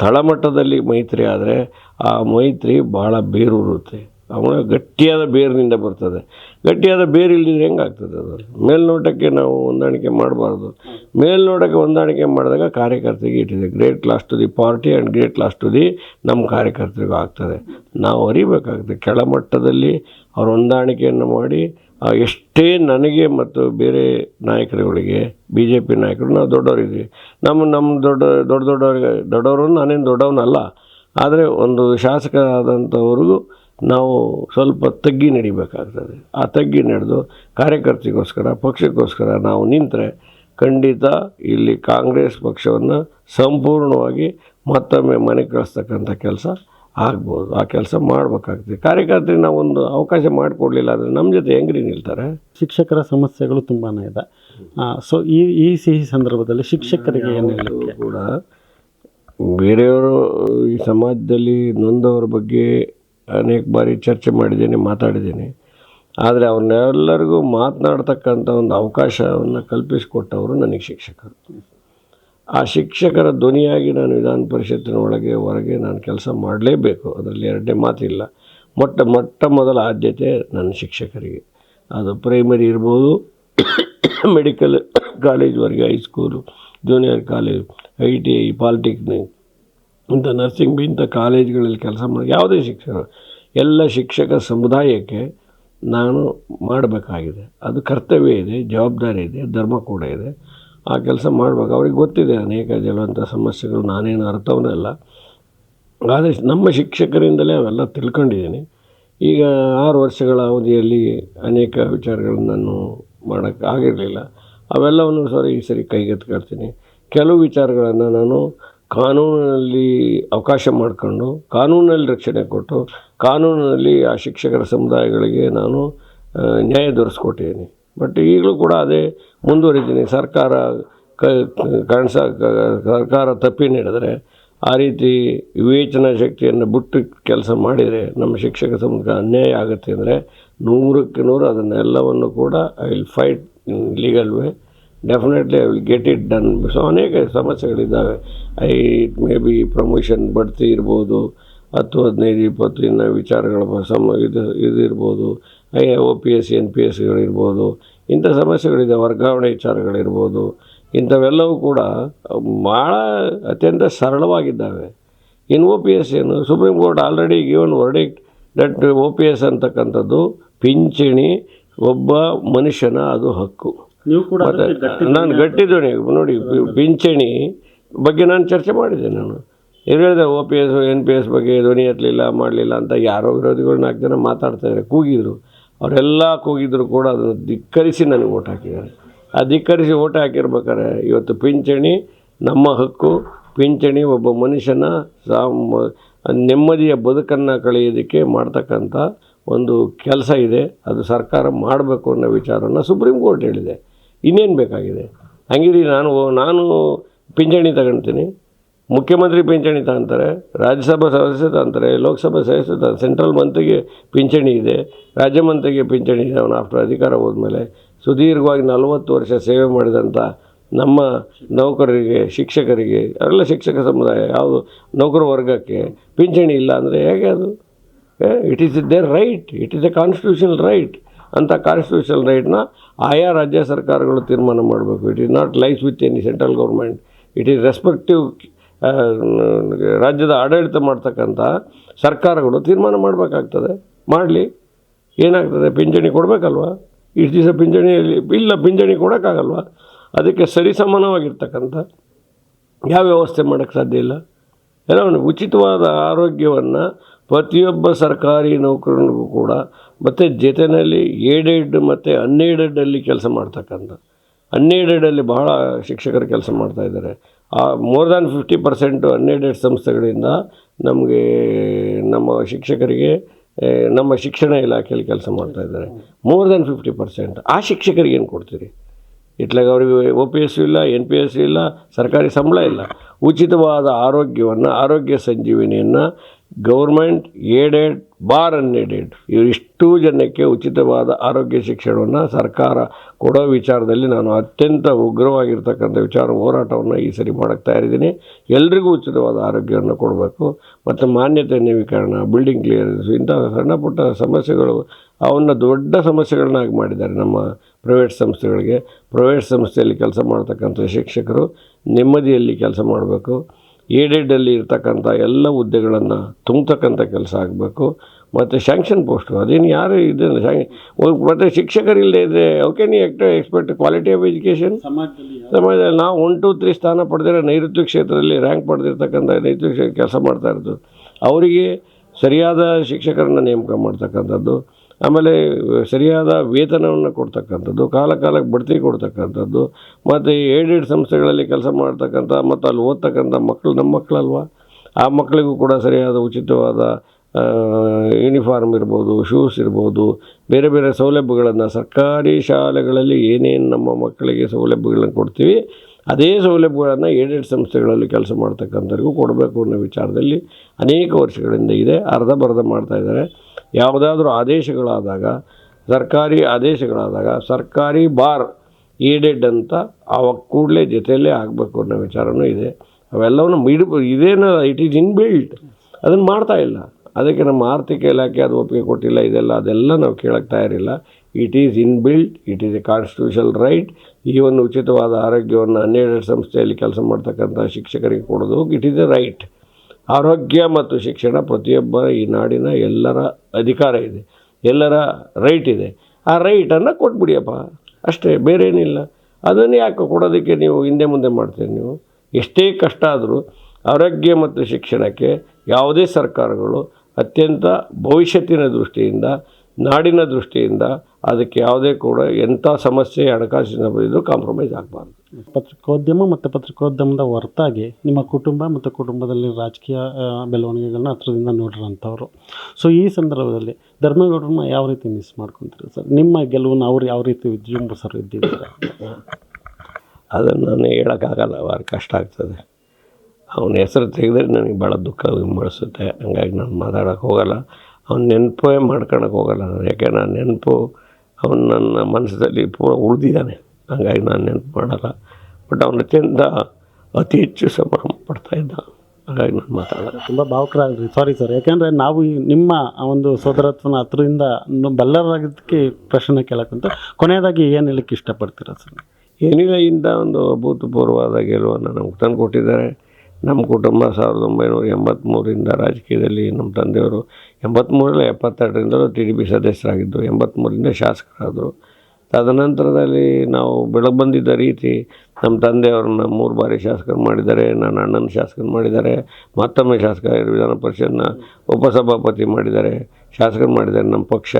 ತಳಮಟ್ಟದಲ್ಲಿ ಮೈತ್ರಿ ಆದರೆ ಆ ಮೈತ್ರಿ ಭಾಳ ಬೇರೂರುತ್ತೆ. ಅವನ ಗಟ್ಟಿಯಾದ ಬೇರಿನಿಂದ ಬರ್ತದೆ. ಗಟ್ಟಿಯಾದ ಬೇರು ಹೆಂಗೆ ಹೆಂಗಾಗ್ತದೆ ಅದು? ಮೇಲ್ನೋಟಕ್ಕೆ ನಾವು ಹೊಂದಾಣಿಕೆ ಮಾಡಬಾರ್ದು. ಮೇಲ್ನೋಟಕ್ಕೆ ಹೊಂದಾಣಿಕೆ ಮಾಡಿದಾಗ ಕಾರ್ಯಕರ್ತರಿಗೆ ಇಟ್ಟಿದೆ. Great class to the party and great class to the ನಮ್ಮ ಕಾರ್ಯಕರ್ತರಿಗೂ ಆಗ್ತದೆ. ನಾವು ಅರಿಬೇಕಾಗ್ತದೆ. ಕೆಳಮಟ್ಟದಲ್ಲಿ ಅವ್ರ ಹೊಂದಾಣಿಕೆಯನ್ನು ಮಾಡಿ ಎಷ್ಟೇ ನನಗೆ ಮತ್ತು ಬೇರೆ ನಾಯಕರುಗಳಿಗೆ ಬಿ ಜೆ ಪಿ ನಾಯಕರು, ನಾವು ದೊಡ್ಡವರಿದ್ವಿ. ನಮ್ಮ ನಮ್ಮ ದೊಡ್ಡ ದೊಡ್ಡ ದೊಡ್ಡವರಿಗೆ ದೊಡ್ಡವರು ನಾನೇನು ದೊಡ್ಡವನಲ್ಲ. ಆದರೆ ಒಂದು ಶಾಸಕ ಆದಂಥವ್ರಿಗೂ ನಾವು ಸ್ವಲ್ಪ ತಗ್ಗಿ ನಡಿಬೇಕಾಗ್ತದೆ. ಆ ತಗ್ಗಿ ನಡೆದು ಕಾರ್ಯಕರ್ತಿಗೋಸ್ಕರ ಪಕ್ಷಕ್ಕೋಸ್ಕರ ನಾವು ನಿಂತರೆ ಖಂಡಿತ ಇಲ್ಲಿ ಕಾಂಗ್ರೆಸ್ ಪಕ್ಷವನ್ನು ಸಂಪೂರ್ಣವಾಗಿ ಮತ್ತೊಮ್ಮೆ ಮನೆ ಕಳಿಸ್ತಕ್ಕಂಥ ಕೆಲಸ ಆಗ್ಬೋದು. ಆ ಕೆಲಸ ಮಾಡಬೇಕಾಗ್ತದೆ. ಕಾರ್ಯಕರ್ತರಿಗೆ ನಾವು ಒಂದು ಅವಕಾಶ ಮಾಡಿಕೊಡ್ಲಿಲ್ಲ ಅಂದರೆ ನಮ್ಮ ಜೊತೆ ಹೆಂಗ್ರಿ ನಿಲ್ತಾರೆ? ಶಿಕ್ಷಕರ ಸಮಸ್ಯೆಗಳು ತುಂಬಾ ಇದೆ. ಸೊ ಈ ಈ ಸಿಹಿ ಸಂದರ್ಭದಲ್ಲಿ ಶಿಕ್ಷಕರಿಗೆ ಏನು ಹೇಳಲಿಕ್ಕೆ ಕೂಡ ಬೇರೆಯವರು ಈ ಸಮಾಜದಲ್ಲಿ ನೊಂದವರ ಬಗ್ಗೆ ಅನೇಕ ಬಾರಿ ಚರ್ಚೆ ಮಾಡಿದ್ದೀನಿ, ಮಾತಾಡಿದ್ದೀನಿ. ಆದರೆ ಅವ್ರನ್ನೆಲ್ಲರಿಗೂ ಮಾತನಾಡ್ತಕ್ಕಂಥ ಒಂದು ಅವಕಾಶವನ್ನು ಕಲ್ಪಿಸಿಕೊಟ್ಟವರು ನನಗೆ ಶಿಕ್ಷಕರು. ಆ ಶಿಕ್ಷಕರ ಧ್ವನಿಯಾಗಿ ನಾನು ವಿಧಾನ ಪರಿಷತ್ತಿನ ಒಳಗೆ, ಹೊರಗೆ ನಾನು ಕೆಲಸ ಮಾಡಲೇಬೇಕು. ಅದರಲ್ಲಿ ಎರಡನೇ ಮಾತಿಲ್ಲ. ಮೊಟ್ಟ ಮೊಟ್ಟ ಮೊದಲ ಆದ್ಯತೆ ನನ್ನ ಶಿಕ್ಷಕರಿಗೆ. ಅದು ಪ್ರೈಮರಿ ಇರ್ಬೋದು medical ಕಾಲೇಜ್ವರೆಗೆ high school junior college I T I polytechnic ಇಂಥ ನರ್ಸಿಂಗ್ ಬಿ ಇಂಥ ಕಾಲೇಜ್ಗಳಲ್ಲಿ ಕೆಲಸ ಮಾಡಿ, ಯಾವುದೇ ಶಿಕ್ಷಣ, ಎಲ್ಲ ಶಿಕ್ಷಕ ಸಮುದಾಯಕ್ಕೆ ನಾನು ಮಾಡಬೇಕಾಗಿದೆ. ಅದು ಕರ್ತವ್ಯ ಇದೆ, ಜವಾಬ್ದಾರಿ ಇದೆ, ಧರ್ಮ ಕೂಡ ಇದೆ. ಆ ಕೆಲಸ ಮಾಡಬೇಕು ಅವ್ರಿಗೆ ಗೊತ್ತಿದೆ ಅನೇಕ ಜಲವಂತ ಸಮಸ್ಯೆಗಳು, ನಾನೇನು ಅರ್ಥವೇ ಅಲ್ಲ ಆದರೆ ನಮ್ಮ ಶಿಕ್ಷಕರಿಂದಲೇ ಅವೆಲ್ಲ ತಿಳ್ಕೊಂಡಿದ್ದೀನಿ. ಈಗ ಆರು ವರ್ಷಗಳ ಅವಧಿಯಲ್ಲಿ ಅನೇಕ ವಿಚಾರಗಳನ್ನು ನಾನು ಮಾಡೋಕ್ಕೆ ಆಗಿರಲಿಲ್ಲ. ಅವೆಲ್ಲವನ್ನು ಸರಿ, ಈ ಸರಿ ಕೈಗೆತ್ಕೊಳ್ತೀನಿ ಕೆಲವು ವಿಚಾರಗಳನ್ನು ನಾನು ಕಾನೂನಿನಲ್ಲಿ ಅವಕಾಶ ಮಾಡಿಕೊಂಡು, ಕಾನೂನಲ್ಲಿ ರಕ್ಷಣೆ ಕೊಟ್ಟು ಕಾನೂನಿನಲ್ಲಿ ಆ ಶಿಕ್ಷಕರ ಸಮುದಾಯಗಳಿಗೆ ನಾನು ನ್ಯಾಯ ದೊರೆಸ್ಕೊಟ್ಟಿದ್ದೀನಿ. ಬಟ್ ಈಗಲೂ ಕೂಡ ಅದೇ ಮುಂದುವರಿತೀನಿ ಸರ್ಕಾರ ಕ ಸರ್ಕಾರ ತಪ್ಪಿ ನಡೆದರೆ ಆ ರೀತಿ ವಿವೇಚನಾ ಶಕ್ತಿಯನ್ನು ಬಿಟ್ಟು ಕೆಲಸ ಮಾಡಿದರೆ ನಮ್ಮ ಶಿಕ್ಷಕ ಸಮುದಾಯ ಅನ್ಯಾಯ ಆಗುತ್ತೆ ಅಂದರೆ ನೂರಕ್ಕೆ ನೂರು ಅದನ್ನೆಲ್ಲವನ್ನು ಕೂಡ I will fight legal way definitely I will get it done so ಅನೇಕ ಸಮಸ್ಯೆಗಳಿದ್ದಾವೆ. I it may be promotion ಬಡ್ತಿ ಇರ್ಬೋದು. ಹತ್ತು, ಹದಿನೈದು, ಇಪ್ಪತ್ತು ಇನ್ನು ವಿಚಾರಗಳ ಸಮ ಇದು ಇದು ಇರ್ಬೋದು. I O P S N P ಎಸ್ಗಳಿರ್ಬೋದು ಇಂಥ ಸಮಸ್ಯೆಗಳಿದೆ, ವರ್ಗಾವಣೆ ವಿಚಾರಗಳಿರ್ಬೋದು ಇಂಥವೆಲ್ಲವೂ ಕೂಡ ಭಾಳ ಅತ್ಯಂತ ಸರಳವಾಗಿದ್ದಾವೆ. ಇನ್ ಒ ಪಿ ಎಸ್ ಏನು supreme court already given verdict that O P S ಅಂತಕ್ಕಂಥದ್ದು ಪಿಂಚಣಿ ಒಬ್ಬ ಮನುಷ್ಯನ ಅದು ಹಕ್ಕು. ನೀವು ಕೂಡ ನಾನು ಗಟ್ಟಿ ನೋಡಿ ಪಿ- ಪಿಂಚಣಿ ಬಗ್ಗೆ ನಾನು ಚರ್ಚೆ ಮಾಡಿದೆ ನಾನು. ಏನು ಹೇಳಿದೆ O P S N P S ಬಗ್ಗೆ ಧ್ವನಿ ಎತ್ತಲಿಲ್ಲ ಮಾಡಲಿಲ್ಲ ಅಂತ ಯಾರೋ ವಿರೋಧಿಗಳು ನಾಲ್ಕು ಜನ ಮಾತಾಡ್ತಾ ಇದ್ದಾರೆ ಕೂಗಿದ್ರು. ಅವರೆಲ್ಲ ಕೂಗಿದ್ರು ಕೂಡ ಅದನ್ನು ಧಿಕ್ಕರಿಸಿ ನನಗೆ ಓಟ್ ಹಾಕಿದ್ದಾರೆ. ಆ ಧಿಕ್ಕರಿಸಿ ಓಟ್ ಹಾಕಿರ್ಬೇಕಾದ್ರೆ ಇವತ್ತು ಪಿಂಚಣಿ ನಮ್ಮ ಹಕ್ಕು. ಪಿಂಚಣಿ ಒಬ್ಬ ಮನುಷ್ಯನ ಸಾಮ ನೆಮ್ಮದಿಯ ಬದುಕನ್ನು ಕಳೆಯೋದಕ್ಕೆ ಮಾಡ್ತಕ್ಕಂಥ ಒಂದು ಕೆಲಸ ಇದೆ. ಅದು ಸರ್ಕಾರ ಮಾಡಬೇಕು ಅನ್ನೋ ವಿಚಾರನ ಸುಪ್ರೀಂ ಕೋರ್ಟ್ ಹೇಳಿದೆ. ಇನ್ನೇನು ಬೇಕಾಗಿದೆ? ಹಂಗಿರಿ, ನಾನು ನಾನು ಪಿಂಚಣಿ ತಗೊಳ್ತೀನಿ ಮುಖ್ಯಮಂತ್ರಿ ಪಿಂಚಣಿ ತಗೊಂತಾರೆ, ರಾಜ್ಯಸಭಾ ಸದಸ್ಯ ತಗೊಂತಾರೆ, ಲೋಕಸಭಾ ಸದಸ್ಯ ತ ಸೆಂಟ್ರಲ್ ಮಂತ್ರಿಗೆ ಪಿಂಚಣಿ ಇದೆ, ರಾಜ್ಯ ಮಂತ್ರಿಗೆ ಪಿಂಚಣಿ ಇದೆ. ಅವನು ಆಫ್ಟರ್ ಅಧಿಕಾರ ಹೋದ್ಮೇಲೆ ಸುದೀರ್ಘವಾಗಿ ನಲವತ್ತು ವರ್ಷ ಸೇವೆ ಮಾಡಿದಂಥ ನಮ್ಮ ನೌಕರರಿಗೆ, ಶಿಕ್ಷಕರಿಗೆ, ಎಲ್ಲ ಶಿಕ್ಷಕ ಸಮುದಾಯ, ಯಾವುದು ನೌಕರ ವರ್ಗಕ್ಕೆ ಪಿಂಚಣಿ ಇಲ್ಲ ಅಂದರೆ ಹೇಗೆ ಅದು? It is there right it is a constitutional right ಅಂತ ಕಾನ್ಸ್ಟಿಟ್ಯೂಷನಲ್ ರೈಟ್ನ ಆಯಾ ರಾಜ್ಯ ಸರ್ಕಾರಗಳು ತೀರ್ಮಾನ ಮಾಡಬೇಕು. It is not lies with any central government it is respective ರಾಜ್ಯದ ಆಡಳಿತ ಮಾಡ್ತಕ್ಕಂಥ ಸರ್ಕಾರಗಳು ತೀರ್ಮಾನ ಮಾಡಬೇಕಾಗ್ತದೆ. ಮಾಡಲಿ. ಏನಾಗ್ತದೆ? ಪಿಂಚಣಿ ಕೊಡಬೇಕಲ್ವಾ? ಇಷ್ಟು ದಿವಸ ಪಿಂಚಣಿಯಲ್ಲಿ ಇಲ್ಲ, ಪಿಂಚಣಿ ಕೊಡೋಕ್ಕಾಗಲ್ವ? ಅದಕ್ಕೆ ಸರಿಸಮಾನವಾಗಿರ್ತಕ್ಕಂಥ ಯಾವ ವ್ಯವಸ್ಥೆ ಮಾಡೋಕ್ಕೆ ಸಾಧ್ಯ ಇಲ್ಲ? ಏನೋ ಉಚಿತವಾದ ಆರೋಗ್ಯವನ್ನು ಪ್ರತಿಯೊಬ್ಬ ಸರ್ಕಾರಿ ನೌಕರನಿಗೂ ಕೂಡ ಮತ್ತು ಜೊತೆಯಲ್ಲಿ ಏಡೆಡ್ ಮತ್ತು ಅನ್ಏಡೆಡಲ್ಲಿ ಕೆಲಸ ಮಾಡ್ತಕ್ಕಂಥ ಅನ್ಏಡೆಡಲ್ಲಿ ಬಹಳ ಶಿಕ್ಷಕರು ಕೆಲಸ ಮಾಡ್ತಾ ಇದ್ದಾರೆ. ಆ more than fifty percent unaided ಸಂಸ್ಥೆಗಳಿಂದ ನಮಗೆ ನಮ್ಮ ಶಿಕ್ಷಕರಿಗೆ ನಮ್ಮ ಶಿಕ್ಷಣ ಇಲಾಖೆಯಲ್ಲಿ ಕೆಲಸ ಮಾಡ್ತಾ ಇದ್ದಾರೆ. ಮೋರ್ ದ್ಯಾನ್ ಫಿಫ್ಟಿ ಪರ್ಸೆಂಟ್ ಆ ಶಿಕ್ಷಕರಿಗೆ ಏನು ಕೊಡ್ತೀರಿ? ಇಟ್ಲಾಗ ಅವರಿಗೆ ಒ ಪಿ ಎಸ್ ಇಲ್ಲ ಎನ್ ಪಿ ಎಸ್ ಇಲ್ಲ, ಸರ್ಕಾರಿ ಸಂಬಳ ಇಲ್ಲ. ಉಚಿತವಾದ ಆರೋಗ್ಯವನ್ನು, ಆರೋಗ್ಯ ಸಂಜೀವಿನಿಯನ್ನು ಗೌರ್ಮೆಂಟ್ ಏಡೆಡ್ ಬಾರ್ ಅನ್ಏಡೆಡ್ ಇವರಿಷ್ಟು ಜನಕ್ಕೆ ಉಚಿತವಾದ ಆರೋಗ್ಯ ಶಿಕ್ಷಣವನ್ನು ಸರ್ಕಾರ ಕೊಡೋ ವಿಚಾರದಲ್ಲಿ ನಾನು ಅತ್ಯಂತ ಉಗ್ರವಾಗಿರ್ತಕ್ಕಂಥ ವಿಚಾರ, ಹೋರಾಟವನ್ನು ಈ ಸರಿ ಮಾಡೋಕ್ಕೆ ತಯಾರಿದ್ದೀನಿ. ಎಲ್ರಿಗೂ ಉಚಿತವಾದ ಆರೋಗ್ಯವನ್ನು ಕೊಡಬೇಕು. ಮತ್ತು ಮಾನ್ಯತೆ ನವೀಕರಣ ಬಿಲ್ಡಿಂಗ್ ಕ್ಲಿಯರೆನ್ಸ್ ಇಂಥ ಸಣ್ಣ ಪುಟ್ಟ ಸಮಸ್ಯೆಗಳು, ಅವನ್ನ ದೊಡ್ಡ ಸಮಸ್ಯೆಗಳನ್ನಾಗಿ ಮಾಡಿದ್ದಾರೆ ನಮ್ಮ ಪ್ರೈವೇಟ್ ಸಂಸ್ಥೆಗಳಿಗೆ. ಪ್ರೈವೇಟ್ ಸಂಸ್ಥೆಯಲ್ಲಿ ಕೆಲಸ ಮಾಡ್ತಕ್ಕಂಥ ಶಿಕ್ಷಕರು, ನೆಮ್ಮದಿಯಲ್ಲಿ ಕೆಲಸ ಮಾಡಬೇಕು. ಏಡೆಡಲ್ಲಿ ಇರ್ತಕ್ಕಂಥ ಎಲ್ಲ ಹುದ್ದೆಗಳನ್ನು ತುಂಬತಕ್ಕಂಥ ಕೆಲಸ ಆಗಬೇಕು. ಮತ್ತು ಶ್ಯಾಂಕ್ಷನ್ ಪೋಸ್ಟು ಅದೇನು ಯಾರು ಇದನ್ನು ಮತ್ತೆ ಮತ್ತು ಶಿಕ್ಷಕರಿಲ್ಲದೆ ಇದ್ದರೆ ಓಕೆ ನೀ ಎಕ್ಸ್ಪೆಕ್ಟ್ ಕ್ವಾಲಿಟಿ ಆಫ್ ಎಜುಕೇಷನ್ ಸಮಾಜದಲ್ಲಿ ಸಮಾಜದಲ್ಲಿ ನಾವು ಒನ್ ಟು ತ್ರೀ ಸ್ಥಾನ ಪಡೆದಿರೋ ನೈಋತ್ಯ ಕ್ಷೇತ್ರದಲ್ಲಿ ರ್ಯಾಂಕ್ ಪಡೆದಿರ್ತಕ್ಕಂಥ ನೈಋತ್ಯ ಕ್ಷೇತ್ರ ಕೆಲಸ ಮಾಡ್ತಾ ಇರೋದು. ಅವರಿಗೆ ಸರಿಯಾದ ಶಿಕ್ಷಕರನ್ನು ನೇಮಕ ಮಾಡ್ತಕ್ಕಂಥದ್ದು. ಆಮೇಲೆ, ಸರಿಯಾದ ವೇತನವನ್ನು ಕೊಡ್ತಕ್ಕಂಥದ್ದು ಕಾಲ ಕಾಲಕ್ಕೆ ಬಡ್ತಿ ಕೊಡ್ತಕ್ಕಂಥದ್ದು, ಮತ್ತು ಏಡೆಡ್ ಸಂಸ್ಥೆಗಳಲ್ಲಿ ಕೆಲಸ ಮಾಡ್ತಕ್ಕಂಥ, ಮತ್ತು ಅಲ್ಲಿ ಓದ್ತಕ್ಕಂಥ ಮಕ್ಕಳು ನಮ್ಮ ಮಕ್ಕಳಲ್ವ ಆ ಮಕ್ಕಳಿಗೂ ಕೂಡ ಸರಿಯಾದ ಉಚಿತವಾದ ಯೂನಿಫಾರ್ಮ್ ಇರ್ಬೋದು, ಶೂಸ್ ಇರ್ಬೋದು, ಬೇರೆ ಬೇರೆ ಸೌಲಭ್ಯಗಳನ್ನು ಸರ್ಕಾರಿ ಶಾಲೆಗಳಲ್ಲಿ ಏನೇನು ನಮ್ಮ ಮಕ್ಕಳಿಗೆ ಸೌಲಭ್ಯಗಳನ್ನು ಕೊಡ್ತೀವಿ, ಅದೇ ಸೌಲಭ್ಯಗಳನ್ನು ಏಡೆಡ್ ಸಂಸ್ಥೆಗಳಲ್ಲಿ ಕೆಲಸ ಮಾಡ್ತಕ್ಕಂಥವ್ರಿಗೂ ಕೊಡಬೇಕು ಅನ್ನೋ ವಿಚಾರದಲ್ಲಿ ಅನೇಕ ವರ್ಷಗಳಿಂದ ಇದೆ ಅರ್ಧ ಬರ್ಧ ಮಾಡ್ತಾ ಇದ್ದಾರೆ. ಯಾವುದಾದ್ರೂ ಆದೇಶಗಳಾದಾಗ, ಸರ್ಕಾರಿ ಆದೇಶಗಳಾದಾಗ, ಸರ್ಕಾರಿ ಬಾರ್ ಏಡೆಡ್ ಅಂತ ಅವಾಗ ಕೂಡಲೇ ಜೊತೆಯಲ್ಲೇ ಆಗಬೇಕು ಅನ್ನೋ ವಿಚಾರವೂ ಇದೆ. ಅವೆಲ್ಲವನ್ನು ಇಡ್ ಇದೇನು ಇಟ್ ಈಸ್ ಇನ್ ಬಿಲ್ಟ್ ಅದನ್ನು ಮಾಡ್ತಾ ಇಲ್ಲ. ಅದಕ್ಕೆ ನಮ್ಮ ಆರ್ಥಿಕ ಇಲಾಖೆ ಅದು ಒಪ್ಪಿಗೆ ಕೊಟ್ಟಿಲ್ಲ, ಇದೆಲ್ಲ ಅದೆಲ್ಲ ನಾವು ಕೇಳಕ್ಕೆ ತಯಾರಿಲ್ಲ. It is in built it is a constitution right ಈ ಒಂದು ಉಚಿತವಾದ ಆರೋಗ್ಯವನ್ನು ಹನ್ನೆರಡು ಸಂಸ್ಥೆಯಲ್ಲಿ ಕೆಲಸ ಮಾಡ್ತಕ್ಕಂಥ ಶಿಕ್ಷಕರಿಗೆ ಕೊಡೋದು ಇಟ್ ಈಸ್ ಎ ರೈಟ್ ಆರೋಗ್ಯ ಮತ್ತು ಶಿಕ್ಷಣ ಪ್ರತಿಯೊಬ್ಬರ ಈ ನಾಡಿನ ಎಲ್ಲರ ಅಧಿಕಾರ ಇದೆ, ಎಲ್ಲರ ರೈಟ್ ಇದೆ. ಆ ರೈಟನ್ನು ಕೊಟ್ಬಿಡಿಯಪ್ಪ. ಅಷ್ಟೇ, ಬೇರೇನಿಲ್ಲ. ಅದನ್ನು ಯಾಕೆ ಕೊಡೋದಕ್ಕೆ ನೀವು ಹಿಂದೆ ಮುಂದೆ ಮಾಡ್ತೀರಿ ನೀವು? ಎಷ್ಟೇ ಕಷ್ಟ ಆದರೂ ಆರೋಗ್ಯ ಮತ್ತು ಶಿಕ್ಷಣಕ್ಕೆ ಯಾವುದೇ ಸರ್ಕಾರಗಳು ಅತ್ಯಂತ ಭವಿಷ್ಯತ್ತಿನ ದೃಷ್ಟಿಯಿಂದ ನಾಡಿನ ದೃಷ್ಟಿಯಿಂದ ಅದಕ್ಕೆ ಯಾವುದೇ ಕೂಡ ಎಂಥ ಸಮಸ್ಯೆ ಹಣಕಾಸಿನ ಇದು ಕಾಂಪ್ರಮೈಸ್ ಆಗಬಾರ್ದು. ಪತ್ರಿಕೋದ್ಯಮ ಮತ್ತು ಪತ್ರಿಕೋದ್ಯಮದ ಹೊರತಾಗಿ ನಿಮ್ಮ ಕುಟುಂಬ ಮತ್ತು ಕುಟುಂಬದಲ್ಲಿ ರಾಜಕೀಯ ಬೆಳವಣಿಗೆಗಳನ್ನ ಹತ್ರದಿಂದ ನೋಡಿರೋಂಥವ್ರು ಸೊ ಈ ಸಂದರ್ಭದಲ್ಲಿ ಧರ್ಮೇಗೌಡರನ್ನ ಯಾವ ರೀತಿ ಮಿಸ್ ಮಾಡ್ಕೊತೀರಿ ಸರ್? ನಿಮ್ಮ ಗೆಲುವನ್ನು ಅವ್ರು ಯಾವ ರೀತಿ ವಿಜೃಂಭಿಸರು ಇದ್ದಿದ್ದಾರೆ ಅದನ್ನು ನಾನು ಹೇಳೋಕ್ಕಾಗಲ್ಲ ಅವ್ರ ಕಷ್ಟ ಆಗ್ತದೆ. ಅವನ ಹೆಸರು ತೆಗೆದ್ರೆ ನನಗೆ ಭಾಳ ದುಃಖ ಮಾಡಿಸುತ್ತೆ ಹಂಗಾಗಿ ನಾನು ಮಾತಾಡೋಕ್ಕೆ ಹೋಗಲ್ಲ. ಅವ್ನ ನೆನಪೇ ಮಾಡ್ಕೊಳಕ್ಕೆ ಹೋಗಲ್ಲ ನಾನು. ಯಾಕೆ ನಾನು ನೆನಪು ಅವನು ನನ್ನ ಮನಸ್ಸಲ್ಲಿ ಪೂರ ಉಳಿದಿದ್ದಾನೆ. ಹಂಗಾಗಿ ನಾನು ನೆನಪು ಮಾಡಲ್ಲ. ಬಟ್ ಅವನ ಅತ್ಯಂತ ಅತಿ ಹೆಚ್ಚು ಸಂಭ್ರಮ ಪಡ್ತಾ ಇದ್ದ. ಹಾಗಾಗಿ ನಾನು ಮಾತಾಡಲ್ಲ. ತುಂಬ ಭಾವುಕರಾಗ್ರಿ ಸಾರಿ ಸರ್ ಯಾಕೆಂದರೆ ನಾವು ಈ ನಿಮ್ಮ ಆ ಒಂದು ಸೋದರತ್ವನ ಹತ್ರದಿಂದ ಬಲ್ಲರಾಗಿದ್ದಕ್ಕೆ ಪ್ರಶ್ನೆ ಕೇಳಕ್ಕಂತ ಕೊನೆಯದಾಗಿ ಏನು ಹೇಳಕ್ಕೆ ಇಷ್ಟಪಡ್ತೀರಾ ಸರ್ ಏನಿಲ್ಲ ಇಂಥ ಒಂದು ಅಭೂತಪೂರ್ವವಾದ ಗೆಲುವನ್ನು ನಮ್ಗೆ ತಂದು ಕೊಟ್ಟಿದ್ದಾರೆ ನಮ್ಮ ಕುಟುಂಬ ಸಾವಿರದ ಒಂಬೈನೂರ ಎಂಬತ್ತ್ಮೂರಿಂದ ರಾಜಕೀಯದಲ್ಲಿ ನಮ್ಮ ತಂದೆಯವರು ಎಂಬತ್ತ್ಮೂರಲ್ಲ ಎಪ್ಪತ್ತೆರಡರಿಂದಲೂ ಟಿ ಡಿ ಪಿ ಸದಸ್ಯರಾಗಿದ್ದರು. ಎಂಬತ್ತ್ಮೂರಿಂದ ಶಾಸಕರಾದರು. ತದನಂತರದಲ್ಲಿ ನಾವು ಬೆಳಗ್ಗೆ ಬಂದಿದ್ದ ರೀತಿ ನಮ್ಮ ತಂದೆಯವ್ರನ್ನ ಮೂರು ಬಾರಿ ಶಾಸಕರು ಮಾಡಿದ್ದಾರೆ, ನನ್ನ ಅಣ್ಣನ ಶಾಸಕರು ಮಾಡಿದ್ದಾರೆ, ಮತ್ತೊಮ್ಮೆ ಶಾಸಕ ವಿಧಾನ ಪರಿಷತ್ನ ಉಪಸಭಾಪತಿ ಮಾಡಿದ್ದಾರೆ, ಶಾಸಕರು ಮಾಡಿದ್ದಾರೆ. ನಮ್ಮ ಪಕ್ಷ,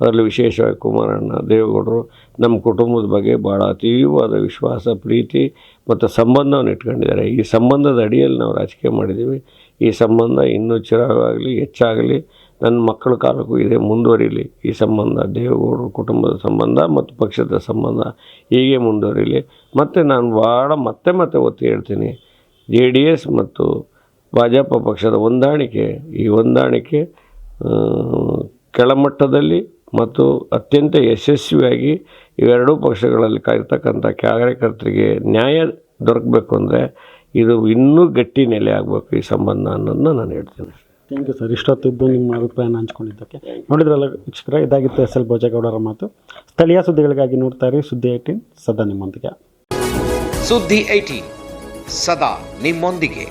ಅದರಲ್ಲಿ ವಿಶೇಷವಾಗಿ ಕುಮಾರಣ್ಣ ದೇವೇಗೌಡರು, ನಮ್ಮ ಕುಟುಂಬದ ಬಗ್ಗೆ ಭಾಳ ತೀವ್ರವಾದ ವಿಶ್ವಾಸ, ಪ್ರೀತಿ ಮತ್ತು ಸಂಬಂಧವನ್ನು ಇಟ್ಕೊಂಡಿದ್ದಾರೆ. ಈ ಸಂಬಂಧದ ಅಡಿಯಲ್ಲಿ ನಾವು ರಾಜಕೀಯ ಮಾಡಿದ್ದೀವಿ. ಈ ಸಂಬಂಧ ಇನ್ನೂ ಚಿರವಾಗಲಿ ಹೆಚ್ಚಾಗಲಿ ನನ್ನ ಮಕ್ಕಳ ಕಾಲಕ್ಕೂ ಇದೇ, ಮುಂದುವರಿಲಿ. ಈ ಸಂಬಂಧ, ದೇವೇಗೌಡರ ಕುಟುಂಬದ ಸಂಬಂಧ ಮತ್ತು ಪಕ್ಷದ ಸಂಬಂಧ ಹೀಗೆ ಮುಂದುವರಿಲಿ. ಮತ್ತು ನಾನು ಭಾಳ ಮತ್ತೆ ಮತ್ತೆ ಒತ್ತಿ ಹೇಳ್ತೀನಿ. ಜೆ ಡಿ ಎಸ್ ಮತ್ತು ಭಾಜಪ ಪಕ್ಷದ ಹೊಂದಾಣಿಕೆ, ಈ ಹೊಂದಾಣಿಕೆ ಕೆಳಮಟ್ಟದಲ್ಲಿ ಮತ್ತು ಅತ್ಯಂತ ಯಶಸ್ವಿಯಾಗಿ ಇವೆರಡೂ ಪಕ್ಷಗಳಲ್ಲಿ ಕಾಯ್ತಕ್ಕಂಥ ಕಾರ್ಯಕರ್ತರಿಗೆ ನ್ಯಾಯ ದೊರಕಬೇಕು ಅಂದರೆ ಇದು ಇನ್ನೂ ಗಟ್ಟಿ ನೆಲೆ ಆಗಬೇಕು ಈ ಸಂಬಂಧ ಅನ್ನೋದನ್ನ ನಾನು ಹೇಳ್ತೀನಿ. Thank you sir. ಇಷ್ಟೊತ್ತಿದ್ದು ನಿಮ್ಮ ಅಭಿಪ್ರಾಯನ ಹಂಚ್ಕೊಂಡಿದ್ದಕ್ಕೆ. ನೋಡಿದ್ರಲ್ಲ ವೀಕ್ಷಕರ, ಇದಾಗಿತ್ತು ಎಸ್ ಎಲ್ ಭೋಜೇಗೌಡರ ಮಾತು. ಸ್ಥಳೀಯ ಸುದ್ದಿಗಳಿಗಾಗಿ ನೋಡ್ತಾ ಇರಿ. ಸುದ್ದಿ ಏಯ್ಟೀನ್, ಸದಾ ನಿಮ್ಮೊಂದಿಗೆ. ಸುದ್ದಿ ಏಟೀನ್ ಸದಾ ನಿಮ್ಮೊಂದಿಗೆ.